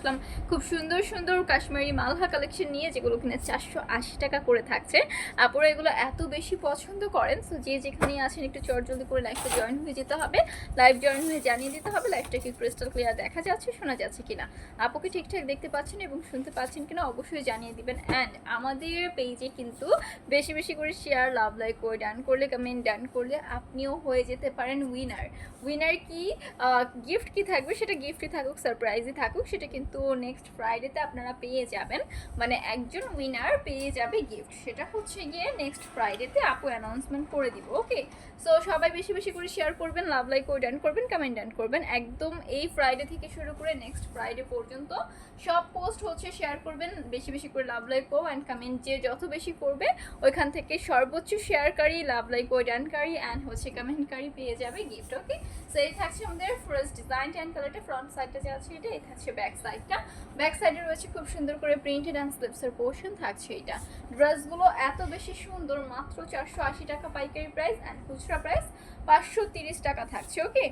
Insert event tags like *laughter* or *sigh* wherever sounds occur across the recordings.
আসলাম। খুব সুন্দর সুন্দর কাশ্মীরি মালহা কালেকশন নিয়ে যেগুলো কিনা চারশো আশি টাকা করে থাকছে। আপনারা এগুলো এত বেশি পছন্দ করেন সো যে যেখানে আছেন একটু চট জলদি করে লাইভটা জয়েন হয়ে যেতে হবে। লাইভ জয়েন হয়ে জানিয়ে দিতে হবে লাইভটা কি ক্রিস্টাল ক্লিয়ার দেখা যাচ্ছে, শোনা যাচ্ছে কিনা। আপুকে ঠিকঠাক দেখতে পাচ্ছেন এবং শুনতে পাচ্ছেন কিনা অবশ্যই জানিয়ে দিবেন। অ্যান্ড আমাদের পেজে কিন্তু বেশি বেশি করে শেয়ার লাভ লাইক করে ডান করলে কমেন্ট ডান করলে আপনিও হয়ে যেতে পারেন উইনার উইনার কি গিফট কি থাকবে সেটা গিফটই থাকুক সারপ্রাইজই থাকুক, সেটা কিন্তু নেক্সট ফ্রাইডেতে আপনারা পেয়ে যাবেন। মানে একজন উইনার পেয়ে যাবে গিফট সেটা হচ্ছে গিয়ে নেক্সট ফ্রাইডেতে আপু অ্যানাউন্সমেন্ট করে দিব ওকে সো সবাই বেশি বেশি করে শেয়ার করবেন লাভ লাইক করে ডান করবেন কমেন্ট ডান করবেন। একদম এই ফ্রাইডে থেকে শুরু করে নেক্সট ফ্রাইডে পর্যন্ত সব পোস্ট হচ্ছে শেয়ার করবেন, বেশি বেশি করে লাভ লাইক ও অ্যান্ড কমেন্ট যে যত বেশি করবে, ওইখান থেকে সর্বোচ্চ শেয়ারকারী লাভ লাইক ও ডানকারী অ্যান্ড হচ্ছে কমেন্টকারী পেয়ে যাবে গিফট ওকে সো এই থাকছে আমাদের ফার্স্ট ডিজাইন অ্যান্ড কালারটা ফ্রন্ট সাইডটা যে আছে এটা, এই থাকছে ব্যাক সাইডটা ব্যাক সাইডে রয়েছে খুব সুন্দর করে প্রিন্টেড অ্যান্ড স্লিপসের পোর্শন থাকছে এটা। ড্রেসগুলো এত বেশি সুন্দর, মাত্র চারশো আশি টাকা পাইকারি প্রাইস অ্যান্ড খুচরা প্রাইস পাঁচশো তিরিশ টাকা থাকছে ওকে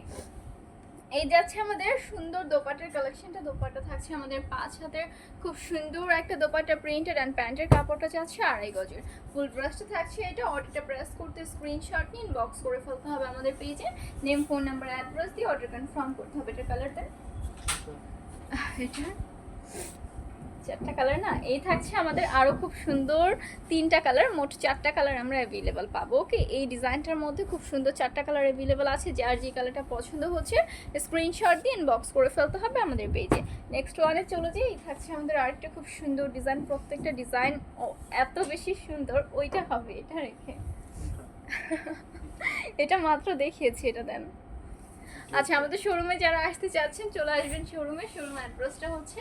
এই যাচ্ছে আমাদের সুন্দর দোপাটার কালেকশনটা দোপাটা থাকছে আমাদের পাঁচ হাতের। খুব সুন্দর একটা দোপাটা প্রিন্টেড অ্যান্ড প্যান্টের কাপড়টা যাচ্ছে আড়াই গজের। ফুল ড্রেসটা থাকছে এটা। অর্ডারটা প্রেস করতে স্ক্রিনশট নিয়ে ইনবক্স করে ফেলতে হবে আমাদের পেজে নেম ফোন নাম্বার অ্যাড্রেস দিয়ে অর্ডার কনফার্ম করতে হবে এটা কালার দেন এটা? চারটা কালার না? এই থাকছে আমাদের আরও খুব সুন্দর তিনটা কালার মোট চারটা কালার আমরা অ্যাভেলেবল পাবো ওকে এই ডিজাইনটার মধ্যে খুব সুন্দর চারটা কালার অ্যাভেলেবল আছে যার যে কালারটা পছন্দ হচ্ছে স্ক্রিনশট দিয়ে ইনবক্স করে ফেলতে হবে আমাদের পেজে নেক্সট ওয়ানে চলে যাই এই থাকছে আমাদের আরেকটা খুব সুন্দর ডিজাইন প্রত্যেকটা ডিজাইন এত বেশি সুন্দর ওইটা হবে এটা রেখে। এটা *laughs* মাত্র দেখিয়েছি এটা দেন। আচ্ছা আমাদের শোরুমে যারা আসতে চাচ্ছেন চলে আসবেন শোরুমে শোরুম অ্যাড্রেসটা হচ্ছে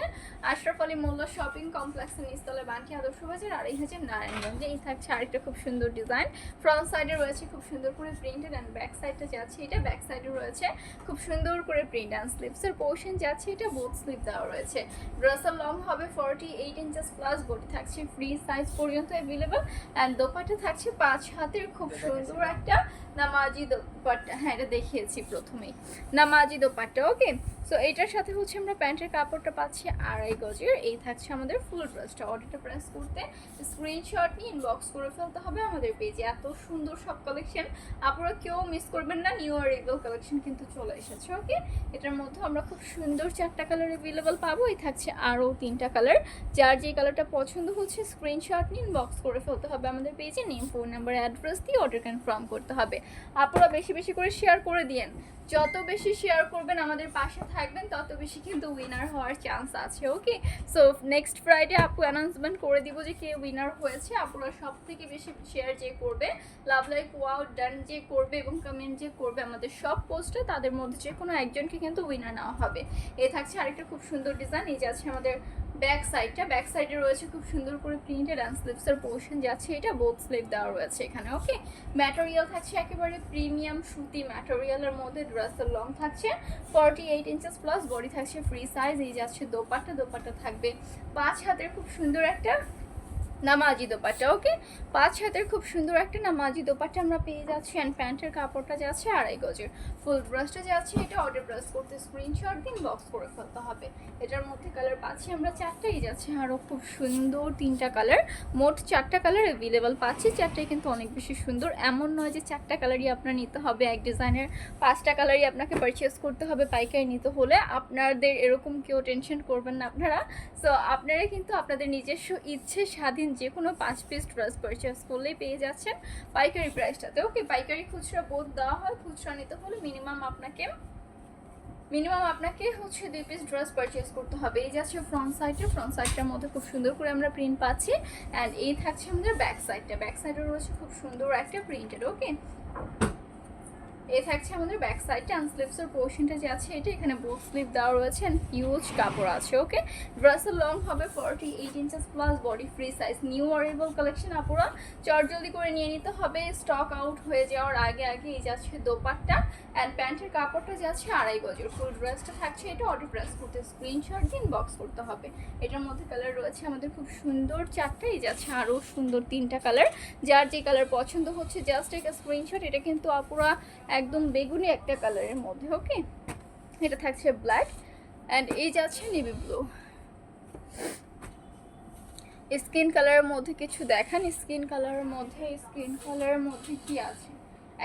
আশরাফ আলী মোল্লা শপিং কমপ্লেক্সের নিচতলা বানকি আদর্শ বাজার আর এই হচ্ছে নারায়ণগঞ্জে। এই থাকছে আরেকটা খুব সুন্দর ডিজাইন ফ্রন্ট সাইডে রয়েছে খুব সুন্দর করে প্রিন্টেড অ্যান্ড ব্যাক সাইডটা যাচ্ছে এটা। ব্যাক সাইডে রয়েছে খুব সুন্দর করে প্রিন্ট অ্যান্ড স্লিপসের পোর্শন যাচ্ছে এটা। বোথ স্লিপ দেওয়া রয়েছে। ড্রেসের লং হবে forty eight inches plus body থাকছে ফ্রি সাইজ পর্যন্ত অ্যাভেলেবল অ্যান্ড দোপাটা থাকছে পাঁচ হাতের। খুব সুন্দর একটা নামাজি দোপাট্টা হ্যাঁ এটা দেখিয়েছি প্রথমেই। নামাজি দোপাট্টা ওকে সো এটার সাথে হচ্ছে আমরা প্যান্টের কাপড়টা পাচ্ছি আড়াই গজের। এই থাকছে আমাদের ফুল ড্রেসটা অর্ডারটা প্রেস করতে স্ক্রিনশট নিয়ে ইনবক্স করে ফেলতে হবে আমাদের পেজে এত সুন্দর সব কালেকশন আপনারা কেউ মিস করবেন না নিউ আর অ্যারেবল কালেকশন কিন্তু চলে এসেছে ওকে এটার মধ্যে আমরা খুব সুন্দর চারটা কালার অ্যাভেলেবল পাবো। এই থাকছে আরও তিনটা কালার যার যে কালারটা পছন্দ হচ্ছে স্ক্রিনশট নিয়ে ইনবক্স করে ফেলতে হবে আমাদের পেজে নেম ফোন নাম্বার অ্যাড্রেস দিয়ে অর্ডার কনফার্ম করতে হবে। আপনারা বেশি বেশি করে শেয়ার করে দিয়েন। যত বেশি শেয়ার করবেন আমাদের পাশে থাকবেন, তত বেশি কিন্তু উইনার হওয়ার চান্স আছে ওকে সো নেক্সট ফ্রাইডে আপু অ্যানাউন্সমেন্ট করে দিব যে কে উইনার হয়েছে আপনারা সব থেকে বেশি শেয়ার যে করবে লাভ লাইক ওয়াও ডান যে করবে এবং কমেন্ট যে করবে আমাদের সব পোস্টে তাদের মধ্যে যে কোনো একজনকে কিন্তু উইনার নেওয়া হবে। এ থাকছে আরেকটা খুব সুন্দর ডিজাইন এই যে আছে আমাদের ব্যাক সাইডটা, ব্যাক সাইডে রয়েছে খুব সুন্দর করে প্রিন্টেড অ্যান্ড স্লিপসের পোর্শন যাচ্ছে এটা বোথ স্লিপ দেওয়া রয়েছে এখানে ওকে ম্যাটেরিয়াল থাকছে একেবারে প্রিমিয়াম সুতি ম্যাটেরিয়ালের মধ্যে ড্রেসের লং থাকছে forty eight inches plus body থাকছে ফ্রি সাইজ এই যাচ্ছে দোপাট্টা দোপাট্টা থাকবে পাঁচ হাতের খুব সুন্দর একটা নামাজি দোপাট্টা, ওকে? পাঁচ হাতের খুব সুন্দর একটা নামাজি দোপাট্টা আমরা পেয়ে যাচ্ছি অ্যান্ড প্যান্টের কাপড়টা যাচ্ছে আড়াই গজের ফুল ব্রাশটা যাচ্ছে এটা অর্ডার ব্রাশ করতে স্ক্রিনশট দিন বক্স করে ফেলতে হবে। এটার মধ্যে কালার পাচ্ছি আমরা চারটাই যাচ্ছে আরও খুব সুন্দর তিনটা কালার মোট চারটা কালার অ্যাভেলেবেল পাচ্ছি, চারটাই কিন্তু অনেক বেশি সুন্দর। এমন নয় যে চারটা কালারই আপনার নিতে হবে, এক ডিজাইনের পাঁচটা কালারই আপনাকে পারচেস করতে হবে পাইকারি নিতে হলে। আপনাদের এরকম কেউ টেনশন করবেন না আপনারা। সো আপনারা কিন্তু আপনাদের নিজস্ব ইচ্ছে স্বাধীন যে কোনো পাঁচ পিস ড্রেস পারচেস করলেই পেয়ে যাচ্ছেন পাইকারি প্রাইসটাতে ওকে পাইকারি খুচরা বোধ দেওয়া হয়, খুচরা নিতে হলে মিনিমাম আপনাকে মিনিমাম আপনাকে হচ্ছে দুই পিস ড্রেস পারচেস করতে হবে। এই যাচ্ছে ফ্রন্ট সাইডে ফ্রন্ট সাইডটার মধ্যে খুব সুন্দর করে আমরা প্রিন্ট পাচ্ছি। অ্যান্ড এই থাকছে আমাদের ব্যাক সাইডটা ব্যাক সাইডে রয়েছে খুব সুন্দর একটা প্রিন্টেড ওকে এই থাকছে আমাদের ব্যাক সাইডটা অ্যান্ড স্লিপসের পোর্শনটা যে আছে, এটা এখানে বোথ স্লিপ দেওয়া রয়েছে অ্যান্ড হিউজ কাপড় আছে ওকে ড্রেসের লং হবে forty eight inches plus body free size new অরেবল collection আপুরা। চট জলদি করে নিয়ে নিতে হবে স্টক আউট হয়ে যাওয়ার আগে আগে এই যাচ্ছে দোপাট্টা অ্যান্ড প্যান্টের কাপড়টা যাচ্ছে আড়াই গজের। ফুল ড্রেসটা থাকছে, এটা অর্ডার প্রেস করতে স্ক্রিনশট দিন বক্স করতে হবে। এটার মধ্যে কালার রয়েছে আমাদের খুব সুন্দর চারটা, এই যাচ্ছে আরও সুন্দর তিনটা কালার যার যে কালার পছন্দ হচ্ছে জাস্ট একটা স্ক্রিনশট এটা কিন্তু আপুরা একদম বেগুনি একটা কালারের মধ্যে ওকে এটা থাকছে ব্ল্যাক অ্যান্ড এই যাচ্ছে নেভি ব্লু স্কিন কালারের মধ্যে কিছু দেখান স্কিন কালারের মধ্যে স্কিন কালারের মধ্যে কি আছে?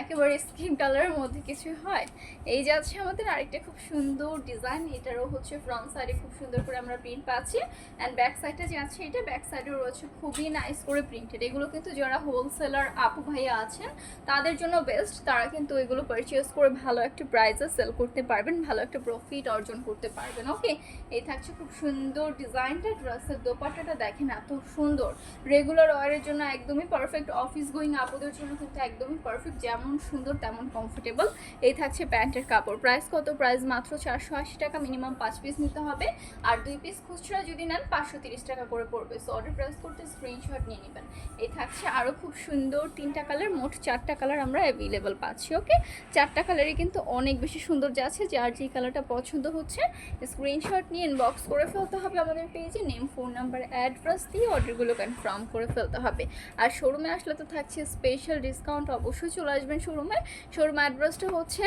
একেবারে স্কিন কালারের মধ্যে কিছু হয়। এই যে আছে আমাদের আরেকটা খুব সুন্দর ডিজাইন এটারও হচ্ছে ফ্রন্ট সাইডে খুব সুন্দর করে আমরা প্রিন্ট পাচ্ছি। অ্যান্ড ব্যাক সাইডটা যে আছে, এটা ব্যাক সাইডেও রয়েছে, খুবই নাইস করে প্রিন্টেড এগুলো কিন্তু যারা হোলসেলার আপু ভাইয়া আছেন, তাদের জন্য বেস্ট তারা কিন্তু এগুলো পারচেস করে ভালো একটা প্রাইসে সেল করতে পারবেন, ভালো একটা প্রফিট অর্জন করতে পারবেন। ওকে এই থাকছে খুব সুন্দর ডিজাইনটা ড্রেসের দোপাট্টাটা দেখেন এত সুন্দর। রেগুলার ওয়ারের জন্য একদমই পারফেক্ট অফিস গোয়িং আপুদের জন্য কিন্তু একদমই পারফেক্ট যেমন সুন্দর, তেমন কমফোর্টেবল এই থাকছে প্যান্টের কাপড়। প্রাইস কত? প্রাইস মাত্র চারশো আশি টাকা মিনিমাম পাঁচ পিস নিতে হবে। আর দুই পিস খুচরা যদি নেন, পাঁচশো তিরিশ টাকা করে পড়বে। সো অর্ডার প্রাইস করতে স্ক্রিনশট নিয়ে নেবেন। এই থাকছে আরও খুব সুন্দর তিনটা কালার মোট চারটা কালার আমরা অ্যাভেলেবল পাচ্ছি ওকে চারটা কালারই কিন্তু অনেক বেশি সুন্দর যাচ্ছে যার যে কালারটা পছন্দ হচ্ছে স্ক্রিনশট নিয়ে ইনবক্স করে ফেলতে হবে আমাদের পেজে নেম ফোন নাম্বার অ্যাড্রেস দিয়ে অর্ডারগুলো কনফার্ম করে ফেলতে হবে। আর শোরুমে আসলে তো থাকছে স্পেশাল ডিসকাউন্ট অবশ্যই চলে আসবেন শোরুমে। শোরুম অ্যাড্রেসটা হচ্ছে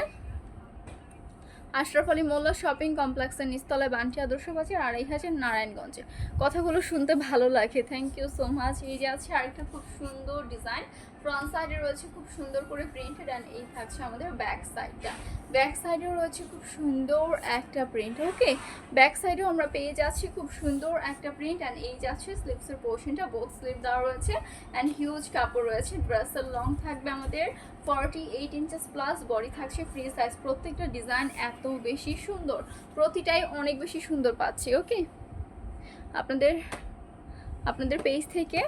আশরাফ আলী মোল্লা শপিং কমপ্লেক্সের নিস্তলায় বান্টি আদর্শ বাজার, আড়াই হাজার নারায়ণগঞ্জে। কথাগুলো শুনতে ভালো লাগে। থ্যাংক ইউ সো মাচ এই যে আছে আরেকটা খুব সুন্দর ডিজাইন ফ্রন্ট সাইডে রয়েছে খুব সুন্দর করে প্রিন্টেড অ্যান্ড এই থাকছে আমাদের ব্যাক সাইডটা ব্যাক সাইডেও রয়েছে খুব সুন্দর একটা প্রিন্ট ওকে ব্যাক সাইডেও আমরা পেয়ে যাচ্ছি খুব সুন্দর একটা প্রিন্ট অ্যান্ড এই যাচ্ছে স্লিপসের পোর্শনটা বোথ স্লিপ দেওয়া রয়েছে অ্যান্ড হিউজ কাপড় রয়েছে। ড্রেসের লং থাকবে আমাদের। Forty eight inches plus body থাকছে ফ্রি সাইজ প্রত্যেকটা ডিজাইন এত বেশি সুন্দর। প্রতিটাই অনেক বেশি সুন্দর পাচ্ছি ওকে আপনাদের আপনাদের পেজ থেকে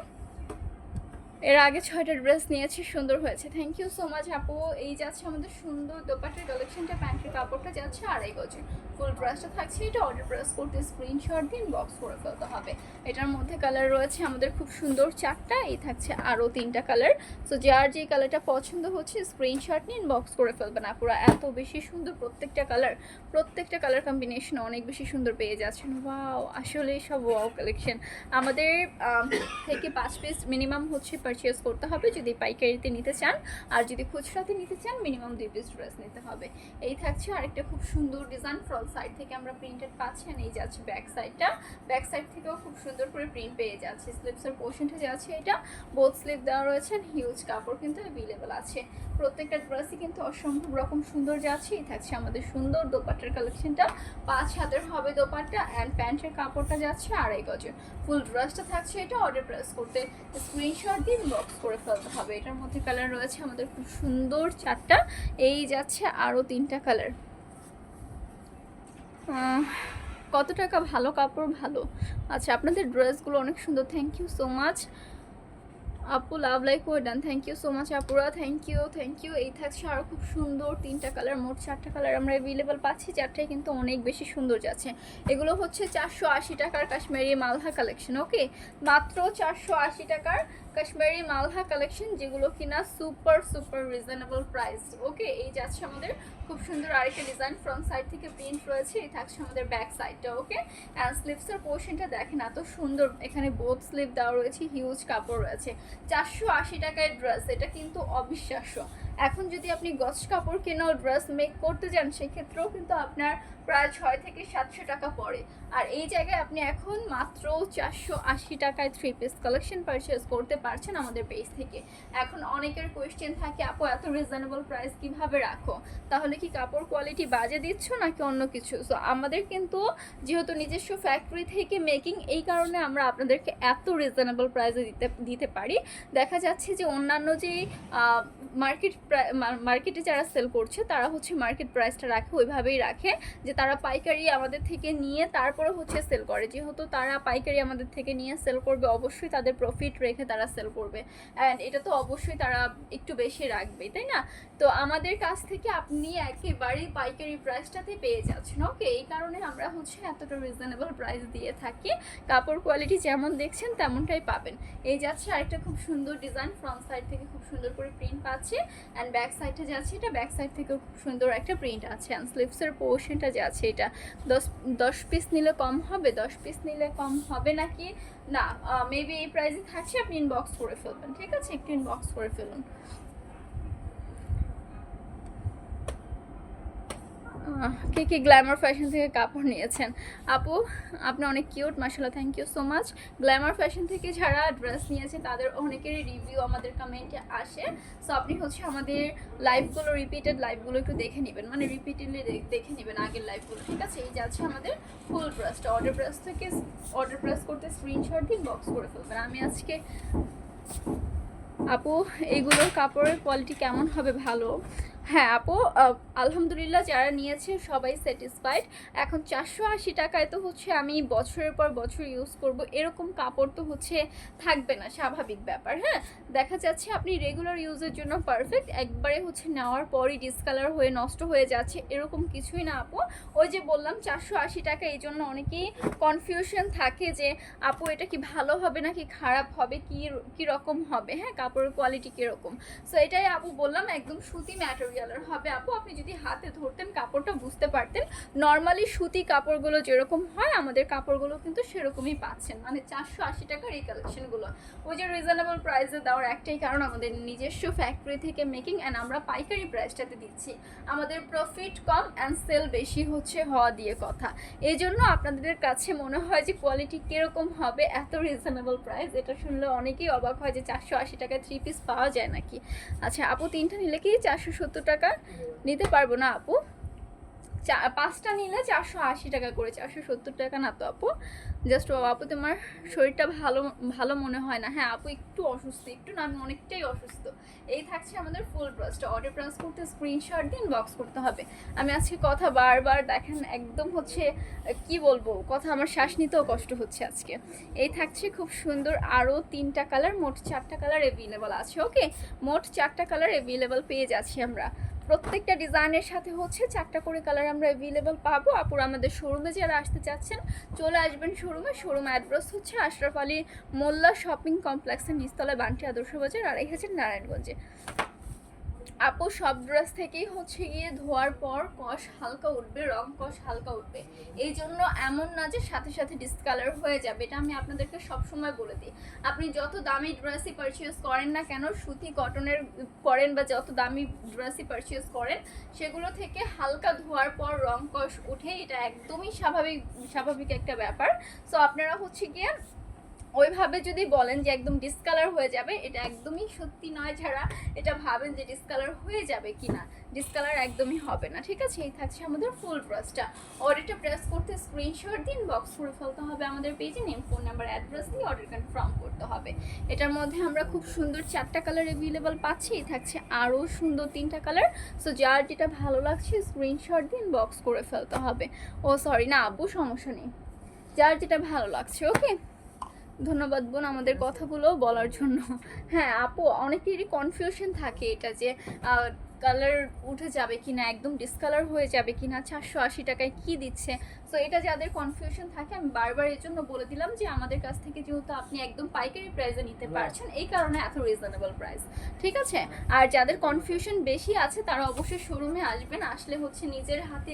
এর আগে ছয়টা ড্রেস নিয়েছি, সুন্দর হয়েছে। থ্যাংক ইউ সো মাচ আপু। এই যাচ্ছে আমাদের সুন্দর দোপাটের কালেকশনটা প্যান্টের কাপড়টা যাচ্ছে আড়াই গজে ফুল ড্রেসটা থাকছে এটা অর্ডার প্রেস করতে স্ক্রিনশট দিন বক্স করে ফেলতে হবে। এটার মধ্যে কালার রয়েছে আমাদের খুব সুন্দর চারটা, এই থাকছে আরও তিনটা কালার সো যার যে কালারটা পছন্দ হচ্ছে স্ক্রিনশট নিন বক্স করে ফেলবেন আপুরা। এত বেশি সুন্দর প্রত্যেকটা কালার প্রত্যেকটা কালার কম্বিনেশন অনেক বেশি সুন্দর পেয়ে যাচ্ছেন। ওয়াও আসলে সব ওয়াও কালেকশন আমাদের থেকে পাঁচ পিস মিনিমাম হচ্ছে পারচেস করতে হবে যদি পাইকারিতে নিতে চান। আর যদি খুচরাতে নিতে চান মিনিমাম দুই পিস ড্রেস নিতে হবে। এই থাকছে আরেকটা খুব সুন্দর ডিজাইন ফ্রন্ট সাইড থেকে আমরা প্রিন্টেড পাচ্ছি এই যাচ্ছে ব্যাক সাইডটা ব্যাক সাইড থেকেও খুব সুন্দর করে প্রিন্ট পেয়ে যাচ্ছে। স্লিপসের পোর্শনটা যাচ্ছে এটা। বোথ স্লিপ দেওয়া রয়েছে হিউজ কাপড় কিন্তু অ্যাভেলেবেল আছে। প্রত্যেকটা ড্রেসই কিন্তু অসম্ভব রকম সুন্দর যাচ্ছে। এই থাকছে আমাদের সুন্দর দোপাট্টার কালেকশনটা পাঁচ হাতের হবে দোপাট্টা অ্যান্ড প্যান্টের কাপড়টা যাচ্ছে আড়াই গজের। ফুল ড্রেসটা থাকছে এটা অর্ডার প্রেস করতে। স্ক্রিনশট দিয়ে বক্স করে ফেলতে হবে। এটার মধ্যে কালার রয়েছে আমাদের খুব সুন্দর চারটা। এই যাচ্ছে আরও তিনটা কালার কত টাকা? ভালো কাপড়, ভালো। আচ্ছা আপনাদের ড্রেসগুলো অনেক সুন্দর। থ্যাংক ইউ সো মাচ আপু love like done thank you so much আপুরা। থ্যাংক ইউ থ্যাংক ইউ এই থাকছে আরও খুব সুন্দর তিনটা কালার মোট চারটা কালার আমরা অ্যাভেলেবেল পাচ্ছি, চারটায় কিন্তু অনেক বেশি সুন্দর যাচ্ছে। এগুলো হচ্ছে চারশো আশি টাকার কাশ্মীরি মালহা কালেকশন ওকে মাত্র চারশো আশি টাকার কাশ্মীরি মালহা কালেকশন যেগুলো কিনা super super reasonable price okay এই যাচ্ছে আমাদের খুব সুন্দর আরেকটা ডিজাইন ফ্রন্ট সাইড থেকে প্রিন্ট রয়েছে, এই থাকছে আমাদের ব্যাক সাইডটা ওকে অ্যান্ড স্লিভসের পোর্শনটা দেখেন এত সুন্দর, এখানে বোথ স্লিভ দেওয়া রয়েছে হিউজ কাপড় রয়েছে। চারশো আশি টাকায় ড্রেস এটা কিন্তু অবিশ্বাস্য। এখন যদি আপনি গছ কাপড় কেনাও ড্রেস মেক করতে যান, সেক্ষেত্রেও কিন্তু আপনার প্রায় ছয় থেকে সাতশো টাকা পড়ে। আর এই জায়গায় আপনি এখন মাত্র চারশো আশি টাকায় থ্রি পিস কালেকশন পারচেস করতে পারছেন আমাদের পেজ থেকে। এখন অনেকের কোয়েশ্চেন থাকে, আপু, এত রিজনেবল প্রাইস কীভাবে রাখো? তাহলে কি কাপড় কোয়ালিটি বাজে দিচ্ছ নাকি অন্য কিছু? সো আমাদের কিন্তু যেহেতু নিজস্ব ফ্যাক্টরি থেকে মেকিং এই কারণে আমরা আপনাদেরকে এত রিজনেবল প্রাইসে দিতে দিতে পারি। দেখা যাচ্ছে যে অন্যান্য যে মার্কেট মার্কেটে যারা সেল করছে, তারা হচ্ছে মার্কেট প্রাইসটা রাখে, ওইভাবেই রাখে যে তারা পাইকারি আমাদের থেকে নিয়ে তারপরে হচ্ছে সেল করে। যেহেতু তারা পাইকারি আমাদের থেকে নিয়ে সেল করবে, অবশ্যই তাদের প্রফিট রেখে তারা সেল করবে। অ্যান্ড এটা তো অবশ্যই তারা একটু বেশি রাখবে তাই না? তো আমাদের কাছ থেকে আপনি একেবারেই পাইকারি প্রাইসটাতে পেয়ে যাচ্ছেন ওকে এই কারণে আমরা হচ্ছে এতটা রিজনেবল প্রাইস দিয়ে থাকি। কাপড় কোয়ালিটি যেমন দেখছেন, তেমনটাই পাবেন। এই যাচ্ছে আরেকটা খুব সুন্দর ডিজাইন ফ্রন্ট সাইড থেকে খুব সুন্দর করে প্রিন্ট পাচ্ছে। অ্যান্ড ব্যাক সাইডে যাচ্ছে, এটা ব্যাক সাইড থেকেও খুব সুন্দর একটা প্রিন্ট আছে অ্যান্ড স্লিভসের পোর্শনটা যে আছে এটা। দশ দশ পিস নিলে কম হবে, দশ পিস নিলে কম হবে নাকি? না মেবি এই প্রাইসে থাকছে, আপনি ইনবক্স করে ফেলবেন, ঠিক আছে? একটু ইনবক্স করে ফেলুন। কে কে গ্ল্যামার ফ্যাশন থেকে কাপড় নিয়েছেন? আপু, আপনি অনেক কিউট মাসাল্লাহ thank you so much glamour fashion থেকে যারা ড্রেস নিয়েছে, তাদের অনেকেরই রিভিউ আমাদের কমেন্টে আসে। সো আপনি হচ্ছে আমাদের লাইভগুলো রিপিটেড লাইভগুলো একটু দেখে নেবেন। মানে রিপিটেডলি দেখে নেবেন আগের লাইভগুলো ঠিক আছে? এই যাচ্ছে আমাদের ফুল ড্রেসটা অর্ডার প্রেস থেকে অর্ডার প্রেস করতে স্ক্রিনশট দিন বক্স করে ফেলবেন। আমি আজকে আপু এইগুলোর কাপড়ের কোয়ালিটি কেমন হবে? ভালো। হ্যাঁ আপু আলহামদুলিল্লাহ যারা নিয়েছে সবাই স্যাটিসফাইড এখন চারশো আশি টাকায় তো হচ্ছে আমি বছরের পর বছর ইউজ করব। এরকম কাপড় তো হচ্ছে থাকবে না, স্বাভাবিক ব্যাপার হ্যাঁ? দেখা যাচ্ছে আপনি রেগুলার ইউজের জন্য পারফেক্ট একবারে হচ্ছে নেওয়ার পরই ডিসকালার হয়ে নষ্ট হয়ে যাচ্ছে। এরকম কিছুই না, আপু। ওই যে বললাম চারশো আশি টাকা, এই জন্য অনেকেই কনফিউশন থাকে যে, আপু, এটা কি ভালো হবে নাকি খারাপ হবে? কি কি রকম হবে? হ্যাঁ কাপড়ের কোয়ালিটি কীরকম? সো এটাই আপু বললাম, একদম সুতি ম্যাটেরিয়ালের হবে আপু, আপনি যদি হাতে ধরতেন, কাপড়টা বুঝতে পারতেন। নর্মালি সুতি কাপড়গুলো যেরকম হয়, আমাদের কাপড়গুলো কিন্তু সেরকমই পাচ্ছেন। মানে চারশো আশি টাকার এই কালেকশনগুলো ওই যে রিজনেবল প্রাইসে দেওয়ার একটাই কারণ আমাদের নিজস্ব ফ্যাক্টরি থেকে মেকিং অ্যান্ড আমরা পাইকারি প্রাইসটাতে দিচ্ছি। আমাদের প্রফিট কম অ্যান্ড সেল বেশি হচ্ছে হওয়া দিয়ে কথা। এই জন্য আপনাদের কাছে মনে হয় যে কোয়ালিটি কীরকম হবে, এত রিজনেবল প্রাইস এটা শুনলে অনেকেই অবাক হয় যে চারশো আশি টাকায় থ্রি পিস পাওয়া যায় নাকি? আচ্ছা আপু, তিনটা নিলে কি চারশো সত্তর টাকা? নিতে পারব না, আপু। চা, পাঁচটা নিলে চারশো আশি টাকা করে, চারশো সত্তর টাকা না তো, আপু? জাস্ট ও আপু তোমার শরীরটা ভালো ভালো মনে হয় না। হ্যাঁ আপু একটু অসুস্থ, একটু না, আমি অনেকটাই অসুস্থ। এই থাকছে আমাদের ফুল ব্রাসটা অর্ডার প্রাস করতে স্ক্রিনশট দিন বক্স করতে হবে। আমি আজকে কথা বারবার দেখেন, একদম হচ্ছে, কি বলব, কথা আমার শ্বাস নিতেও কষ্ট হচ্ছে আজকে। এই থাকছে খুব সুন্দর, আরও তিনটা কালার মোট চারটা কালার অ্যাভেলেবল আছে ওকে মোট চারটা কালার অ্যাভেলেবল পেয়ে যাচ্ছি আমরা। প্রত্যেকটা ডিজাইনের সাথে হচ্ছে চারটা করে কালার আমরা অ্যাভেলেবল পাবো। আপুর আমাদের শোরুমে যারা আসতে চাচ্ছেন, চলে আসবেন শোরুমে শোরুম অ্যাড্রেস হচ্ছে আশরাফ আলী মোল্লা শপিং কমপ্লেক্সের নিচতলায় বান্টি আদর্শ বাজার আড়াই হাজার নারায়ণগঞ্জে। আপু, সব ড্রেস থেকেই হচ্ছে গিয়ে ধোয়ার পর কষ হালকা উঠবে, রং কষ হালকা উঠবে। এই জন্য এমন না যে সাথে সাথে ডিসকালার হয়ে যাবে, এটা আমি আপনাদেরকে সবসময় বলে দিই। আপনি যত দামি ড্রেসই পারচেস করেন না কেন, সুতি কটনের করেন বা যত দামি ড্রেসই পারচেস করেন, সেগুলো থেকে হালকা ধোয়ার পর রং কষ উঠে, এটা একদমই স্বাভাবিক স্বাভাবিক একটা ব্যাপার। সো আপনারা হচ্ছে গিয়ে ওইভাবে যদি বলেন যে একদম ডিসকালার হয়ে যাবে, এটা একদমই সত্যি নয় যারা এটা ভাবেন যে ডিসকালার হয়ে যাবে কি না ডিসকালার একদমই হবে না, ঠিক আছে? এই থাকছে আমাদের ফুল ব্রাশটা অর্ডারটা প্রেস করতে স্ক্রিনশট দিন বক্স করে ফেলতে হবে আমাদের পেজে নেম ফোন নাম্বার অ্যাড্রেস দিয়ে অর্ডার কনফার্ম করতে হবে। এটার মধ্যে আমরা খুব সুন্দর চারটা কালার অ্যাভেলেবল পাচ্ছি থাকছে আরও সুন্দর তিনটা কালার সো যার যেটা ভালো লাগছে স্ক্রিনশট দিন বক্স করে ফেলতে হবে। ও সরি না, আব্বু, সমস্যা নেই। যার যেটা ভালো লাগছে ওকে ধন্যবাদ বোন আমাদের কথাগুলো বলার জন্য। হ্যাঁ আপু অনেকেরই কনফিউশন থাকে এটা যে কালার উঠে যাবে কি না একদম ডিসকালার হয়ে যাবে কি না চারশো আশি টাকায় কি দিচ্ছে? সো এটা যাদের কনফিউশন থাকে আমি বারবার এর জন্য বলে দিলাম যে আমাদের কাছ থেকে যেহেতু আপনি একদম পাইকারি প্রাইসে নিতে পারছেন এই কারণে এত রিজনেবল প্রাইস ঠিক আছে? আর যাদের কনফিউশন বেশি আছে তারা অবশ্যই শোরুমে আসবেন আসলে হচ্ছে নিজের হাতে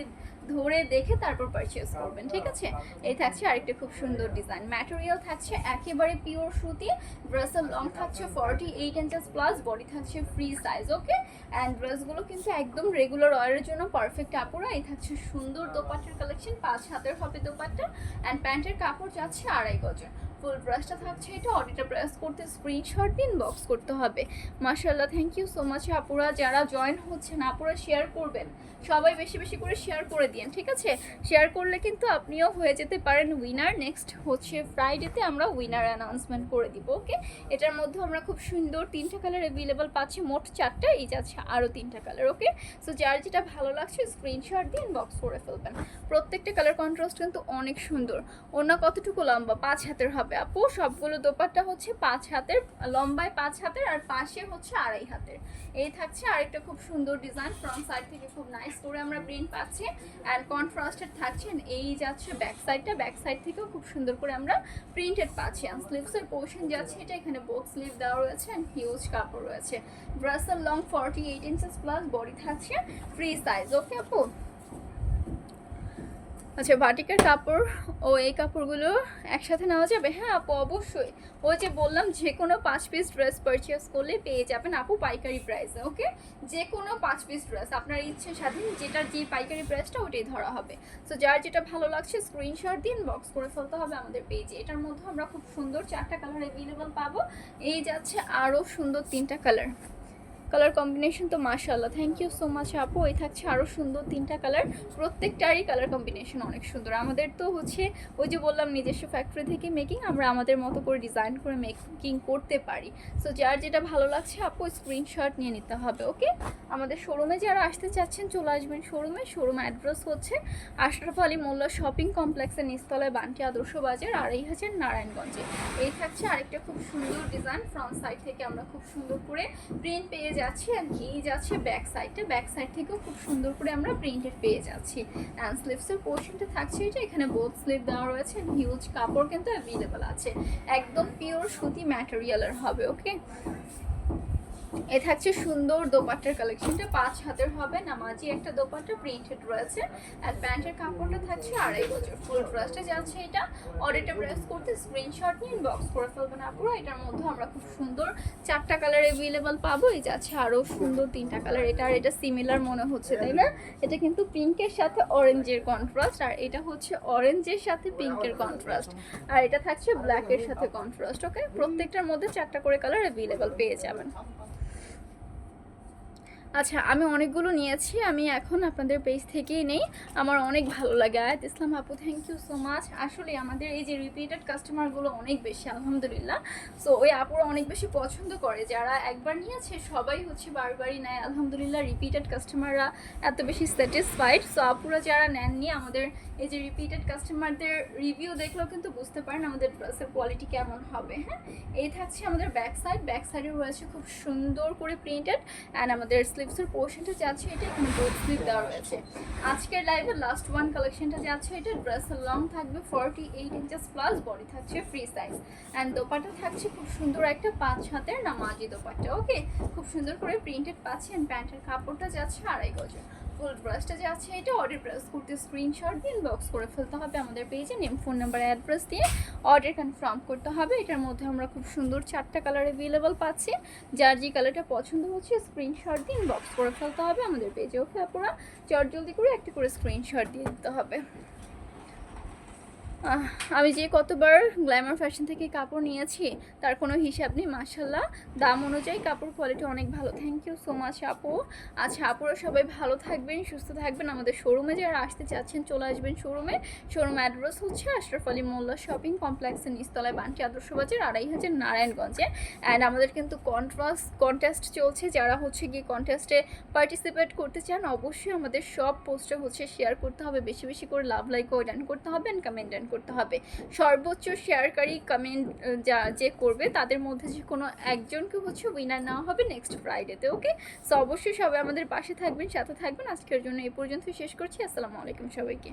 ধরে দেখে তারপর পারচেস করবেন ঠিক আছে? এই থাকছে আরেকটা খুব সুন্দর ডিজাইন ম্যাটেরিয়াল থাকছে একেবারে পিওর সুতি ড্রেসের লং থাকছে forty eight inches plus body থাকছে ফ্রি সাইজ ওকে অ্যান্ড ড্রেসগুলো কিন্তু একদম রেগুলার ওয়ারের জন্য পারফেক্ট আপুরা, এই থাকছে সুন্দর দোপাট্টার কালেকশন পাঁচ হাতের হবে দোপাট্টা। অ্যান্ড প্যান্টের কাপড় যাচ্ছে আড়াই গজের। ফুল ব্রাশটা থাকছে এটা অডিটা প্রেস করতে স্ক্রিনশট দিন বক্স করতে হবে। মাশাল্লাহ থ্যাংক ইউ সো মাচ আপুরা। যারা জয়েন হচ্ছেন, আপুরা শেয়ার করবেন। সবাই বেশি বেশি করে শেয়ার করে দিন ঠিক আছে? শেয়ার করলে কিন্তু আপনিও হয়ে যেতে পারেন উইনার নেক্সট হচ্ছে ফ্রাইডেতে আমরা উইনার অ্যানাউন্সমেন্ট করে দিব ওকে এটার মধ্যে আমরা খুব সুন্দর তিনটা কালার অ্যাভেলেবল পাচ্ছি, মোট চারটা, এই যাচ্ছে আরও তিনটা কালার ওকে সো যার যেটা ভালো লাগছে স্ক্রিনশট দিন বক্স করে ফেলবেন। প্রত্যেকটা কালার কন্ট্রাস্ট কিন্তু অনেক সুন্দর। অন্য কতটুকু লম্বা? পাঁচ হাতের হবে। আপু, সবগুলো দোপাট্টা হচ্ছে পাঁচ হাতের, লম্বায় পাঁচ হাতের আর পাশে হচ্ছে আড়াই হাতের। এই থাকছে আরেকটা খুব সুন্দর ডিজাইন ফ্রন্ট সাইড থেকে খুব নাইস করে আমরা প্রিন্ট পাচ্ছি অ্যান্ড কন্ট্রাস্টেড থাকছেন এই যাচ্ছে ব্যাক সাইডটা ব্যাক সাইড থেকেও খুব সুন্দর করে আমরা প্রিন্টেড পাচ্ছি। অ্যান্ড স্লিভসের পোর্শন যাচ্ছে এটা, এখানে বোক স্লিভ দেওয়া রয়েছে অ্যান্ড হিউজ কাপড় রয়েছে। ড্রেসের long forty eight inches plus body থাকছে ফ্রি সাইজ ওকে আপু? আচ্ছা বাটিকের কাপড় ও এই কাপড়গুলো একসাথে নেওয়া যাবে? হ্যাঁ আপু, অবশ্যই। ওই যে বললাম যে কোনো পাঁচ পিস ড্রেস পারচেস করলে পেয়ে যাবেন আপু পাইকারি প্রাইসে ওকে যে কোনো পাঁচ পিস ড্রেস আপনার ইচ্ছে স্বাধীন যেটার যে পাইকারি প্রাইসটা ওটাই ধরা হবে। সো যার যেটা ভালো লাগছে স্ক্রিনশট দিন বক্স করে ফেলতে হবে আমাদের পেজে এটার মধ্যে আমরা খুব সুন্দর চারটা কালার অ্যাভেলেবল পাবো। এই যাচ্ছে আরও সুন্দর তিনটা কালার কালার কম্বিনেশন তো মাশাআল্লাহ। থ্যাংক ইউ সো মাচ আপু। এই থাকছে আরও সুন্দর তিনটা কালার প্রত্যেকটারই কালার কম্বিনেশন অনেক সুন্দর। আমাদের তো হচ্ছে ওই যে বললাম, নিজস্ব ফ্যাক্টরি থেকে মেকিং আমরা আমাদের মতো করে ডিজাইন করে মেকিং করতে পারি। সো যার যেটা ভালো লাগছে আপু স্ক্রিনশট নিয়ে নিতে হবে ওকে আমাদের শোরুমে যারা আসতে চাচ্ছেন, চলে আসবেন শোরুমে শোরুম অ্যাড্রেস হচ্ছে আশরাফ আলী মোল্লা শপিং কমপ্লেক্সের নিচতলায় বান্টি আদর্শ বাজার আর এই হচ্ছে নারায়ণগঞ্জে। এই থাকছে আরেকটা খুব সুন্দর ডিজাইন ফ্রন্ট সাইড থেকে আমরা খুব সুন্দর করে প্রিন্ট পেয়ে যাচ্ছি আর এই যাচ্ছে ব্যাক সাইডটা ব্যাক সাইড থেকেও খুব সুন্দর করে আমরা প্রিন্টেড পেয়ে যাচ্ছি। অ্যান্ড স্লিভসের পোর্শনটা থাকছে এটা এখানে বোথ স্লিভ দেওয়া রয়েছে হিউজ কাপড় কিন্তু অ্যাভেলেবেল আছে। একদম পিওর সুতি ম্যাটেরিয়ালের হবে ওকে এ থাকছে সুন্দর দোপাট্টার কালেকশনটা পাঁচ হাতের হবে, নামাজি একটা দোপাট্টা প্রিন্টেড রয়েছে। আর প্যান্টের কাপড়টা থাকছে আড়াই বছর। ফুল ড্রেসটা যাচ্ছে এটা। অর্ডারটা প্রেস করতে স্ক্রিনশট নিয়ে বক্স করে ফেলবেন আপুরা। এটার মধ্যে আমরা খুব সুন্দর চারটা কালার অ্যাভেলেবল পাবো। এই যাচ্ছে আরও সুন্দর তিনটা কালার এটা আর এটা সিমিলার মনে হচ্ছে, তাই না? এটা কিন্তু পিঙ্কের সাথে অরেঞ্জের কন্ট্রাস্ট আর এটা হচ্ছে অরেঞ্জের সাথে পিঙ্কের কন্ট্রাস্ট আর এটা থাকছে ব্ল্যাকের সাথে কন্ট্রাস্ট ওকে প্রত্যেকটার মধ্যে চারটা করে কালার অ্যাভেলেবল পেয়ে যাবেন। আচ্ছা আমি অনেকগুলো নিয়েছি, আমি এখন আপনাদের পেজ থেকেই নেই। আমার অনেক ভালো লাগে। আয়াত ইসলাম আপু থ্যাংক ইউ সো মাচ আসলে আমাদের এই যে রিপিটেড কাস্টমারগুলো অনেক বেশি, আলহামদুলিল্লাহ। সো ওই আপুরা অনেক বেশি পছন্দ করে। যারা একবার নিয়েছে, সবাই হচ্ছে বারবারই নেয়। আলহামদুলিল্লাহ রিপিটেড কাস্টমাররা এত বেশি স্যাটিসফাইড সো আপুরা যারা নেননি, আমাদের এই যে রিপিটেড কাস্টমারদের রিভিউ দেখলেও কিন্তু বুঝতে পারেন আমাদের ড্রেসের কোয়ালিটি কেমন হবে হ্যাঁ? এই থাকছে আমাদের ব্যাক সাইড ব্যাক সাইডে রয়েছে খুব সুন্দর করে প্রিন্টেড অ্যান্ড আমাদের স্লিভসের পোর্শনটা যাচ্ছে এটা এখানে বোথ স্লিভ দেওয়া রয়েছে। আজকের লাইভে লাস্ট ওয়ান কালেকশনটা যাচ্ছে এটা ড্রেসের লং থাকবে forty eight inches plus body থাকছে ফ্রি সাইজ অ্যান্ড দোপাটা থাকছে খুব সুন্দর একটা পাঁচ হাতের নামাজি দোপাটা ওকে খুব সুন্দর করে প্রিন্টেড পাচ্ছে অ্যান্ড প্যান্টের কাপড়টা যাচ্ছে আড়াই গজের। ফুল ব্রাশটা যে আছে, এটা অর্ডার প্রেস করতে স্ক্রিনশট দিয়ে ইনবক্স করে ফেলতে হবে আমাদের পেজে নেম ফোন নাম্বার অ্যাড্রেস দিয়ে অর্ডার কনফার্ম করতে হবে। এটার মধ্যে আমরা খুব সুন্দর চারটা কালার অ্যাভেলেবল পাচ্ছি। যার যে কালারটা পছন্দ হচ্ছে স্ক্রিনশট দিয়ে ইনবক্স করে ফেলতে হবে আমাদের পেজে ওকে আপনারা চট জলদি করে একটা করে স্ক্রিনশট দিয়ে দিতে হবে। আমি যে কতবার গ্ল্যামার ফ্যাশন থেকে কাপড় নিয়েছি, তার কোনো হিসাব নেই মাসাল্লাহ দাম অনুযায়ী কাপড় কোয়ালিটি অনেক ভালো। থ্যাংক ইউ সো মাচ আপু। আচ্ছা আপুরা সবাই ভালো থাকবেন, সুস্থ থাকবেন। আমাদের শোরুমে যারা আসতে চাচ্ছেন, চলে আসবেন শোরুমে শোরুম অ্যাড্রেস হচ্ছে আশরাফ আলী মোল্লা শপিং কমপ্লেক্সের নিচতলায় বান্টি আদর্শ বাজার, আড়াই হাজার নারায়ণগঞ্জে। অ্যান্ড আমাদের কিন্তু কন্ট্রাস্ট কন্টেস্ট চলছে। যারা হচ্ছে গিয়ে কন্টেস্টে পার্টিসিপেট করতে চান, অবশ্যই আমাদের সব পোস্টে হচ্ছে শেয়ার করতে হবে। বেশি বেশি করে লাভ লাইক ও করতে হবে অ্যান্ড কমেন্ট করতে হবে। সর্বোচ্চ শেয়ারকারী কমেন্ট যা, যে করবে, তাদের মধ্যে যে কোনো একজনকে হচ্ছে উইনার নেওয়া হবে নেক্সট ফ্রাইডেতে ওকে সো অবশ্যই সবাই আমাদের পাশে থাকবেন, সাথে থাকবেন। আজকের জন্য এই পর্যন্ত শেষ করছি। আসসালামু আলাইকুম সবাইকে।